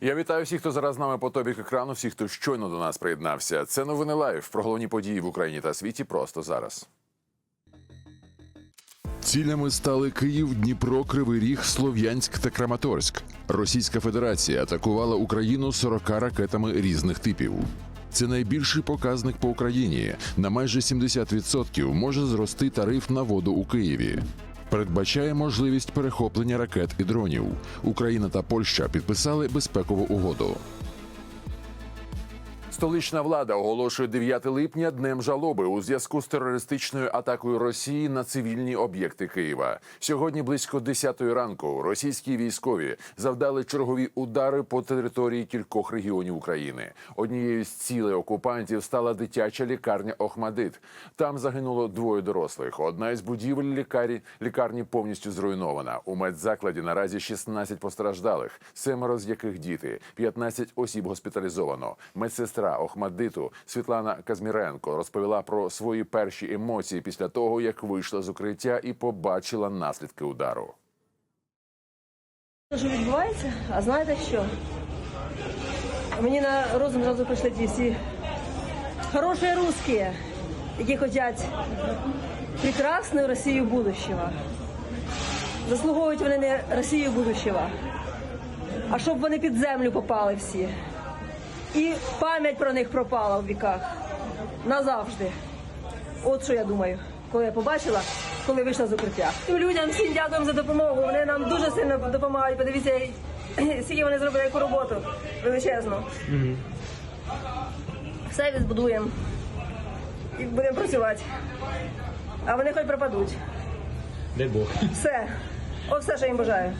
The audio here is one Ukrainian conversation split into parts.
Я вітаю всіх, хто зараз з нами по тобік екрану, всіх, хто щойно до нас приєднався. Це новини лайв про головні події в Україні та світі просто зараз. Цілями стали Київ, Дніпро, Кривий Ріг, Слов'янськ та Краматорськ. Російська Федерація атакувала Україну 40 ракетами різних типів. Це найбільший показник по Україні. На майже 70% може зрости тариф на воду у Києві. Передбачає можливість перехоплення ракет і дронів. Україна та Польща підписали безпекову угоду. Столична влада оголошує 9 липня днем жалоби у зв'язку з терористичною атакою Росії на цивільні об'єкти Києва. Сьогодні близько 10 ранку російські військові завдали чергові удари по території кількох регіонів України. Однією з цілей окупантів стала дитяча лікарня Охмадит. Там загинуло двоє дорослих. Одна із будівель лікарі лікарні повністю зруйнована. У медзакладі наразі 16 постраждалих, семеро з яких діти, 15 осіб госпіталізовано. Медсестра Охмадиту Світлана Казміренко розповіла про свої перші емоції після того, як вийшла з укриття і побачила наслідки удару. Що відбувається? А знаєте що? Мені на розум зразу прийшли ті всі хороші русські, які хочуть прекрасну Росію будущего. Заслуговують вони не Росію будущего, а щоб вони під землю попали всі. І пам'ять про них пропала в віках. Назавжди. От що я думаю, коли я побачила, коли вийшла з укриття. Тим людям всім дякуємо за допомогу. Вони нам дуже сильно допомагають. Подивіться, скільки вони зробили яку роботу величезну. Все відбудуємо і будемо працювати. А вони хоч пропадуть. Дай Бог. Все. О, все, що їм бажаю.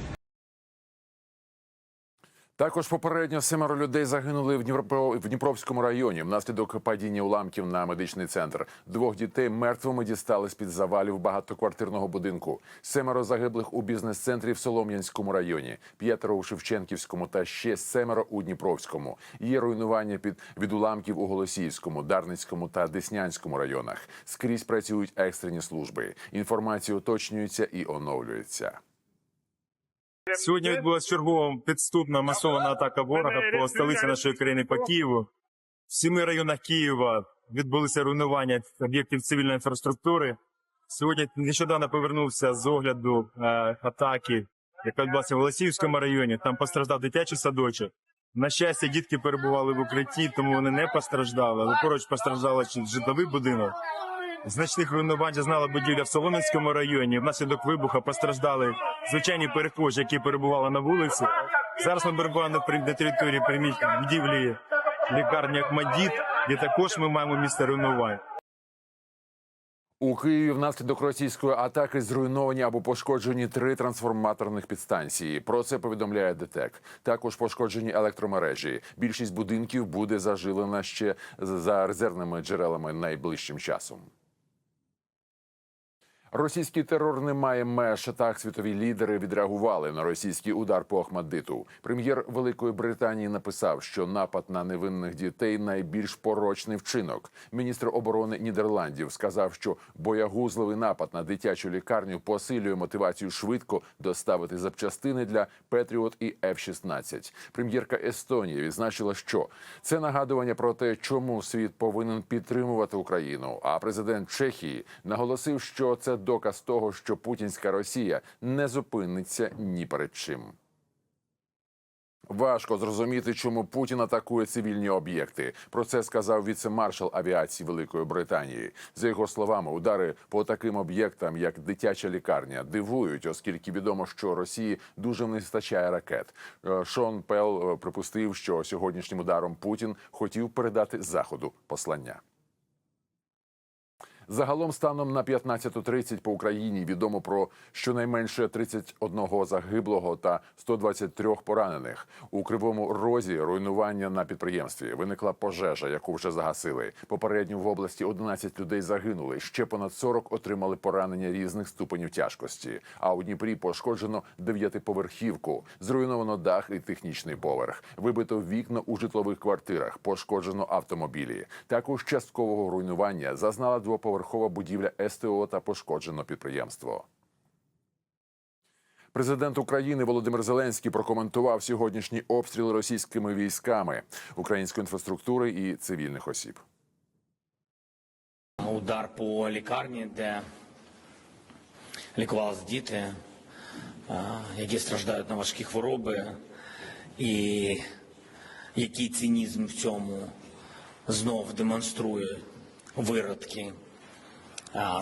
Також попередньо семеро людей загинули в Дніпро в Дніпровському районі внаслідок падіння уламків на медичний центр. Двох дітей мертвими дістали з під завалів багатоквартирного будинку. Семеро загиблих у бізнес-центрі в Солом'янському районі, п'ятеро у Шевченківському та ще семеро у Дніпровському. Є руйнування під від уламків у Голосіївському, Дарницькому та Деснянському районах. Скрізь працюють екстрені служби. Інформація уточнюється і оновлюється. Сьогодні відбулася чергова підступна масована атака ворога по столиці нашої країни по Києву. В сіми районах Києва відбулися руйнування об'єктів цивільної інфраструктури. Сьогодні нещодавно повернувся з огляду е, атаки, яка відбулася в Голосіївському районі. Там постраждав дитячий садочок. На щастя, дітки перебували в укритті, тому вони не постраждали. Але поруч постраждав житловий будинок. Значних руйнувань зазнала будівля в Солом'янському районі. Внаслідок вибуху постраждали звичайні перехожі, які перебували на вулиці. Зараз ми перебуваємо на території приміщення будівлі лікарні Ахмадіт, де також ми маємо місце руйнувань. У Києві внаслідок російської атаки зруйновані або пошкоджені три трансформаторних підстанції. Про це повідомляє ДТЕК. Також пошкоджені електромережі. Більшість будинків буде зажилена ще за резервними джерелами найближчим часом. Російський терор не має меж. Так світові лідери відреагували на російський удар по Ахмадиту. Прем'єр Великої Британії написав, що напад на невинних дітей найбільш порочний вчинок. Міністр оборони Нідерландів сказав, що боягузливий напад на дитячу лікарню посилює мотивацію швидко доставити запчастини для Петріот і F-16. Прем'єрка Естонії відзначила, що це нагадування про те, чому світ повинен підтримувати Україну. А президент Чехії наголосив, що це доказ того, що путінська Росія не зупиниться ні перед чим. Важко зрозуміти, чому Путін атакує цивільні об'єкти. Про це сказав віце-маршал авіації Великої Британії. За його словами, удари по таким об'єктам, як дитяча лікарня, дивують, оскільки відомо, що Росії дуже не вистачає ракет. Е, Шон Пел е, припустив, що сьогоднішнім ударом Путін хотів передати заходу послання. Загалом станом на 15.30 по Україні відомо про щонайменше 31 загиблого та 123 поранених. У кривому розі руйнування на підприємстві виникла пожежа, яку вже загасили. Попередньо в області 11 людей загинули. Ще понад 40 отримали поранення різних ступенів тяжкості. А у Дніпрі пошкоджено дев'ятиповерхівку, зруйновано дах і технічний поверх. Вибито вікна у житлових квартирах, пошкоджено автомобілі. Також часткового руйнування зазнала двоповерхова будівля СТО та пошкоджено підприємство. Президент України Володимир Зеленський прокоментував сьогоднішні обстріли російськими військами української інфраструктури і цивільних осіб. Удар по лікарні, де лікувалися діти, які страждають на важкі хвороби, і який цинізм в цьому знов демонструє виродки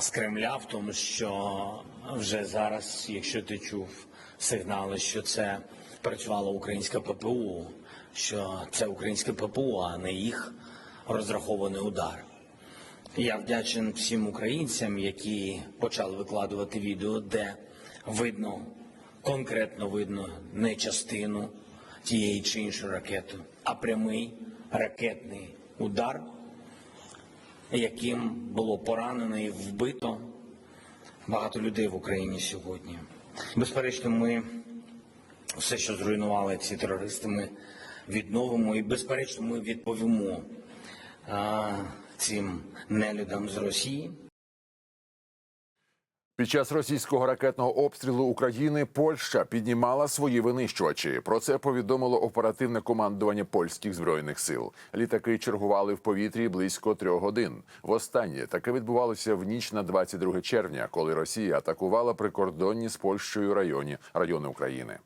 з Кремля, в тому, що вже зараз, якщо ти чув сигнали, що це працювало українське ППУ, що це українське ППУ, а не їх розрахований удар. Я вдячен всім українцям, які почали викладувати відео, де видно, конкретно видно не частину тієї чи іншої ракети, а прямий ракетний удар, яким було поранено і вбито багато людей в Україні сьогодні. Безперечно, ми все, що зруйнували ці терористи, ми відновимо і, безперечно, ми відповімо а, цим нелюдам з Росії. Під час російського ракетного обстрілу України Польща піднімала свої винищувачі. Про це повідомило оперативне командування польських збройних сил. Літаки чергували в повітрі близько трьох годин. Востаннє таке відбувалося в ніч на 22 червня, коли Росія атакувала прикордонні з Польщею районі райони України.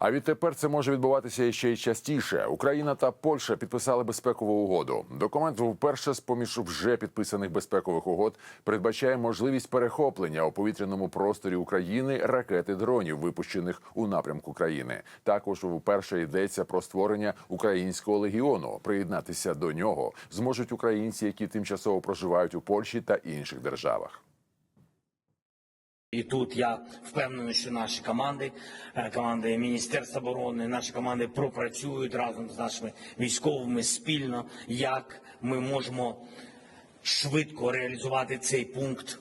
А відтепер це може відбуватися ще й частіше. Україна та Польща підписали безпекову угоду. Документ вперше з поміж вже підписаних безпекових угод передбачає можливість перехоплення у повітряному просторі України ракети дронів, випущених у напрямку країни. Також вперше йдеться про створення українського легіону. Приєднатися до нього зможуть українці, які тимчасово проживають у Польщі та інших державах. І тут я впевнений, що наші команди, е, команди Міністерства оборони, наші команди пропрацюють разом з нашими військовими спільно, як ми можемо швидко реалізувати цей пункт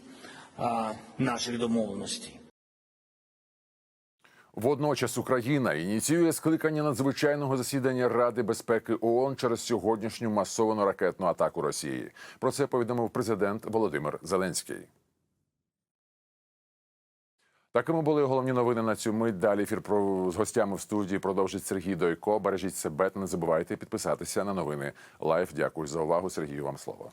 наших домовленостей. Водночас Україна ініціює скликання надзвичайного засідання Ради безпеки ООН через сьогоднішню масовану ракетну атаку Росії. Про це повідомив президент Володимир Зеленський. Такими були головні новини на цю мить. Далі ефір про з гостями в студії продовжить Сергій Дойко. Бережіть себе та не забувайте підписатися на новини. Лайф. Дякую за увагу. Сергію вам слово.